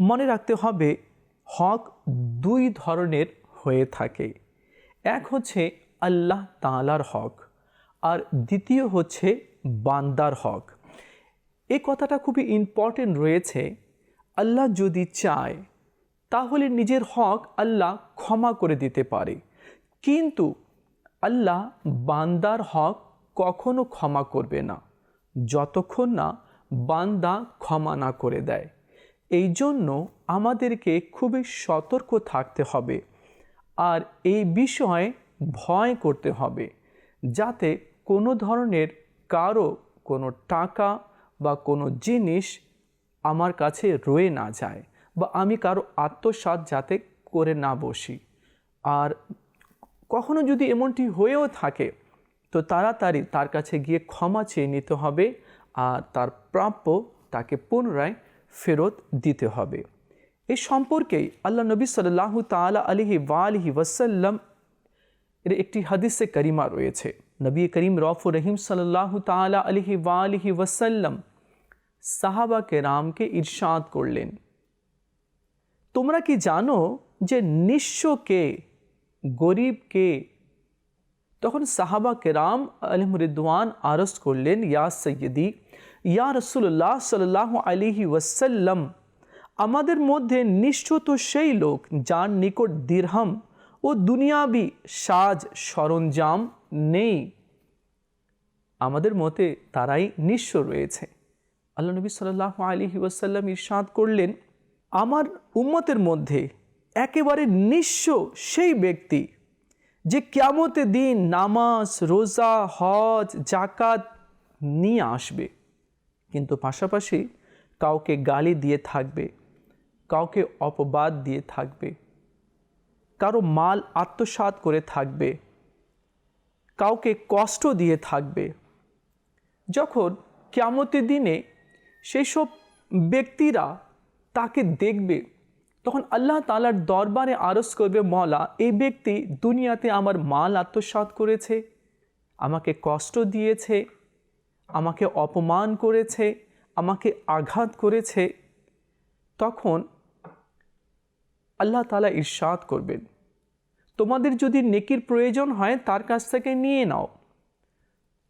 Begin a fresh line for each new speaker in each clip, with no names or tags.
মনে রাখতে হবে, হক দুই ধরনের হয়ে থাকে। এক হচ্ছে আল্লাহ তাআলার হক, আর দ্বিতীয় হচ্ছে বান্দার হক। এই কথাটা খুবই ইম্পর্টেন্ট রয়েছে। আল্লাহ যদি চায়, তাহলে নিজের হক আল্লাহ ক্ষমা করে দিতে পারে। কিন্তু আল্লাহ বান্দার হক কখনো ক্ষমা করবে না, যতক্ষণ না বান্দা ক্ষমা না করে দেয়। এই জন্য আমাদেরকে খুবই সতর্ক থাকতে হবে আর এই বিষয়ে ভয় করতে হবে যাতে কোনো ধরনের কারও কোনো টাকা বা কোনো জিনিস আমার কাছে রয়ে না যায় বা আমি কারও আত্মসাৎ যাতে করে না বসি। আর কখনো যদি এমনটি হয়েও থাকে, তো তাড়াতাড়ি তার কাছে গিয়ে ক্ষমা চেয়ে নিতে হবে আর তার প্রাপ্য তাকে পুনরায় ফেরত দিতে হবে। এই সম্পর্কেই আল্লাহ নবী সাল্লাহ তালা আলিহি ওয়ালিহি ওয়াসাল্লাম এর একটি হাদিসে করিমা রয়েছে। নবী করিম রফুর রহিম সাল্লাহ তালা আলিহি ওয়ালিহি ওয়াসাল্লাম সাহাবা কেরামকে ইরশাদ করলেন। তোমরা কি জানো যে নিঃস্বকে গরিবকে তখন সাহাবা কেরাম আলম রিদওয়ান আরজ করলেন, ইয়া সৈয়দি ইয়া রসুল্লাহ সাল্লাহ আলিহি ওয়াসাল্লাম, আমাদের মধ্যে নিশ্চয় তো সেই লোক যার নিকট দীর্হাম ও দুনিয়াবি সাজ সরঞ্জাম নেই। আমাদের মতে তারাই নিঃস্ব রয়েছে। আল্লাহ নবী সাল্লাহ আলিহি ওয়াসাল্লাম ইরশাদ করলেন, আমার উম্মতের মধ্যে একেবারে নিঃস্ব সেই ব্যক্তি যে ক্যামতে দিন নামাজ, রোজা, হজ জাকাত নিয়ে আসবে। কিন্তু পাশাপাশি কাউকে গালি দিয়ে থাকবে, কাউকে অপবাদ দিয়ে থাকবে, কারও মাল আত্মসাৎ করে থাকবে, কাউকে কষ্ট দিয়ে থাকবে। যখন ক্যামতের দিনে সেই সব ব্যক্তিরা তাকে দেখবে, তখন আল্লাহ তালার দরবারে আরজ করবে মলা এই ব্যক্তি দুনিয়াতে আমার মাল আত্মসাৎ করেছে, আমাকে কষ্ট দিয়েছে আমাকে অপমান করেছে, আমাকে আঘাত করেছে, তখন আল্লাহ তালা ইরশাদ করবেন। তোমাদের যদি নেকির প্রয়োজন হয়, তার কাছ থেকে নিয়ে নাও।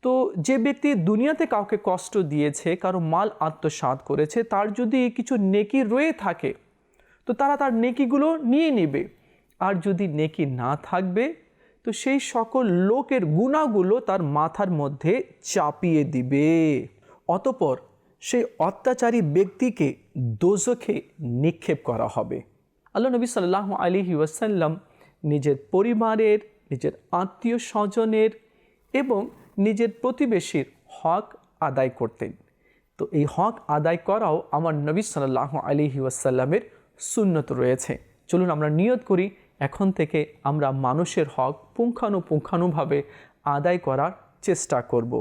তো যে ব্যক্তি দুনিয়াতে কাউকে কষ্ট দিয়েছে, কারও মাল আত্মসাৎ করেছে, তার যদি কিছু নেকি রয়ে থাকে, তো তারা তার নেকিগুলো নিয়ে নেবে। আর যদি নেকি না থাকবে তো সেই সকল লোকের গুণাগুলো তার মাথার মধ্যে চাপিয়ে দিবে। অতপর সেই অত্যাচারী ব্যক্তিকে দোজখে নিক্ষেপ করা হবে। আল্লাহ নবী সাল্লাহ আলিহি ওয়াসাল্লাম নিজের পরিবারের, নিজের আত্মীয় স্বজনের এবং নিজের প্রতিবেশীর হক আদায় করতেন। তো এই হক আদায় করাও আমার নবী সাল্লাহ আলিহি ওয়াসাল্লামের সুন্নত রয়েছে। চলুন আমরা নিয়ত করি এখন থেকে আমরা মানুষের হক পুঙ্খানুপুঙ্খানুভাবে আদায় করার চেষ্টা করব।